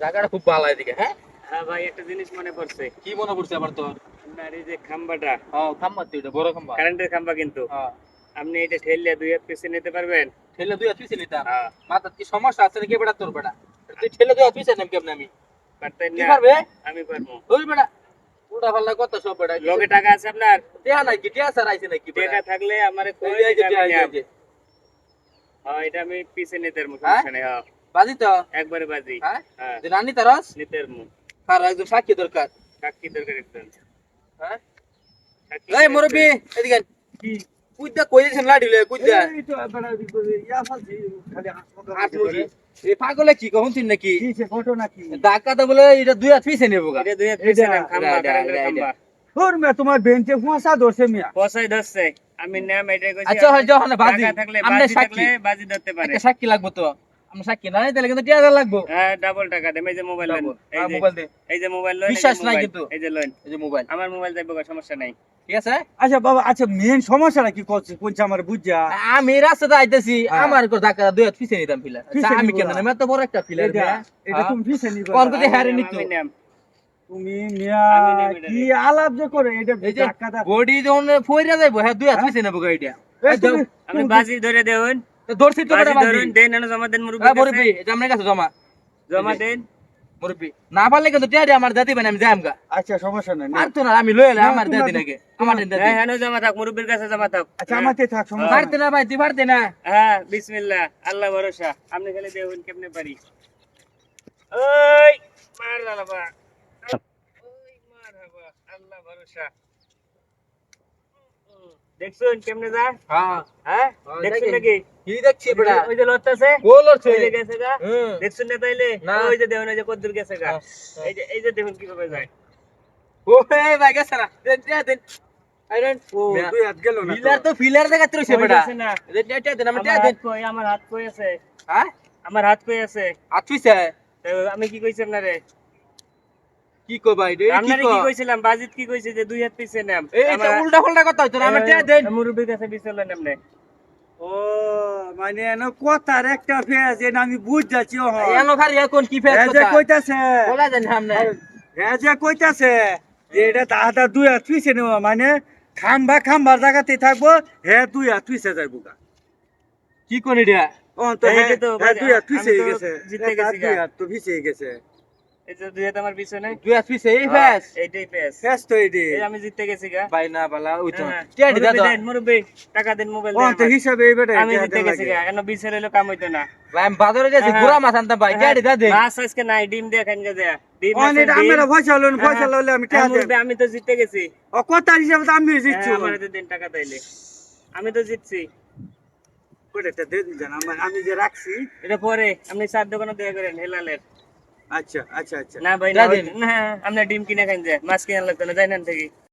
জায়গাটা খুব ভালো এদিকে হ্যাঁ? হ্যাঁ ভাই একটা জিনিস মনে পড়ছে। কি মনে পড়ছে আবার তোর? আপনার এই যে খাম্বাটা। হ্যাঁ খাম্বা তুই এটা বড় খাম্বা। কারেন্টের খাম্বা কিন্তু। হ্যাঁ। আপনি এটা ঠেললে দুই হাত পিছিয়ে নিতে পারবেন? ঠেলে দুই হাত পিছিয়ে নিতাম হ্যাঁ। মাথার কি সমস্যা আছে নাকি? বেটা তোর বেটা তুই ঠেলে দুই হাত পিছিয়ে কেমন আমি? পারবে? আমি পারব। ওই বেটা কথা সব বেটা লগে টাকা আছে আপনার? টিয়া নাই কি? টিয়া স্যার আইছে নাকি টাকা থাকলে আমারে কই। হ্যাঁ এটা আমি পিছিয়ে নিতে পারব? সমস্যা নেই হ্যাঁ। বাজি তো? একবারে বাজি। হ্যাঁ? হ্যাঁ। যে রানী তারস নিতে কার একজন সাক্ষী দরকার। কাকি দরকার একজন। হ্যাঁ? এই। মুরব্বি এদিকে আয়। কুইদা কই দিছেন লাডি লয়ে? কুইদা এই তো ইয়া ফালছি, খালি হাত এ পাগলে কি কখন তুই নাকি? কি সে ঘটনা কি? ডাকাতে বলে এটা দুই হাত পিছিয়ে নেব গা। এটা দুই হাত এটা- খাম্বা এটা- খাম্বা ধুর মিয়া, তোমার বেঞ্চে কুয়াশা ধরছে মিয়া। পয়সাই ধরছে। আমি নাম এটাই কইছি আচ্ছা, হয়, যখন বাজি, থাকলে আমনে বাজি সাক্ষী। থাকলে বাজি ধরতে পারে। একটা সাক্ষী লাগবো তো। আমরা সাক্ষী না তাহলে কিন্তু টিয়া লাগবো। হ্যাঁ ডাবল টাকা দেন এই যে মোবাইল লইন এই হ্যাঁ, যে মোবাইল দে। এই যে মোবাইল বিশ্বাস নাই কিন্তু। এই যে এই যে মোবাইল আমার মোবাইল যাইব সমস্যা নাই। ঠিক আছে? আচ্ছা বাবা আচ্ছা মেন সমস্যাটা কি করছে কোনছে আমার বুঝা? আমি রাস্তাতে আইতেছি হ্যাঁ। আমার ডাকা দুই হাত পিছিয়ে নিতাম ফিলার আচ্ছা, আমি কেন না। এত বড় একটা ফিলার এটা তুমি পিছে নিবে। কোন আমি নিত? আমি তুমি মিয়া আমি কি আলাপ যে করে এটা ধাক্কা বডি যখন ফইরা যাইবো হ্যাঁ দুই হাত পিছিয়ে নেব তুমি- আপনি বাজি ধরে তো দর্শি তো বাজি দেন এনে জমা দেন মুরব্বি হ্যাঁ মুরব্বি কাছে জমা। জমা দেন। মুরব্বি না পারলে কিন্তু টিয়া আমার দাদি মানে আমি যাইম গা আচ্ছা সমস্যা নাই আর তো না আমি লই এলে আমার দাদি আমার দাদি হ্যাঁ হ্যাঁ জমা থাক মুরব্বির কাছে জমা থাক। আচ্ছা আমাতে থাক সমস্যা পারতে না ভাই তুই পারতে না। হ্যাঁ বিসমিল্লাহ আল্লাহ ভরসা। আপনি খালি দেখুন কেমনে পারি। ওই মার বাবা ওই মার বাবা আল্লাহ ভরসা। দেখছুন কেমনে যায় হ্যাঁ হ্যাঁ হ্যাঁ, দেখছুন দেখি। নাকি কি দেখছি বেটা ওই যে লড়তাছে গোল হচ্ছে ওই যে গেছে গা হুম দেখছুন না তাইলে না। ওই যে দেখুন ওই যে কদ্দুর গেছে গা হ্যাঁ, এই যে এই যে দেখুন কীভাবে যায় ও হে ভাই গেছে না দেন টিয়া দেন আইরন ও দুই হাত গেল না তো। ফিলার তো ফিলার দেখাতে রইছে ওই বেটা গেছে না দেন টিয়া টিয়া দেন আমার আমার টিয়া হাত দেন কই আমার হাত কই আছে হ্যাঁ আমার হাত কই আছে আচ্ছা তো আমি কি কইছি আপনারে কি কো ভাই রে? কি কো? কি কইছিলাম? বাজিত কি কইছে যে দুই হাত পিছে নাম। এই এটা উল্টা পাল্টা কথা হইতো আমার টিয়া দেন। মুরব্বির কাছে বিচলেন এমনে ও মানে এনো কথার একটা ফেজ এটা আমি বুঝ যাচ্ছি ও এনো খালি এখন কি যে কথা? কইতাছে। বলা জানি সামনে। এ যে কইতাছে যে এটা তাহাটা দুই হাত পিছে নেওয়া মানে খাম্বা খাম্বার জায়গাতে থাকব হে দুই হাত পিছে যাইব গা। কি কোন এটা ও তো হে যে তো দুই হাত পিছে গেছে। জিতে গেছি দুই গা। হাত তো পিছে গেছে। দুই হাত আমার পিছনে। এইটাই ফেস। তো এই আমি জিতে গেছি গা। ভাই না বালা ওই তো। হ্যাঁ, টিয়া মুরব্বি টাকা দেন মোবাইল দেন তো হিসাবে এই বেটা আমি জিতে গেছি গা এন বিচার হইল কাম হইতো না। ভাই আমি বাজারে যাচ্ছি। গুড়া মাছ আনতাম ভাই টিয়া দি দাদা মাছ আজকে নাই ডিম দিয়ে খান গেছে। ডিম ও আছে, এটা ডিম। আমরা পয়সা লইন পয়সা লইলে আমি টাকা দেব। মুরব্বি, আমি তো জিতে গেছি। আমি হ্যাঁ, আমি তো জিতছি। আমি যে রাখছি এটা পরে আপনি চার দোকানে দিয়ে করেন হেলালের। আচ্ছা আচ্ছা আচ্ছা। না ভাই না আমরা ডিম কিনে খাইন যায় মাছ কিনে লাগতো না যাই না থেকে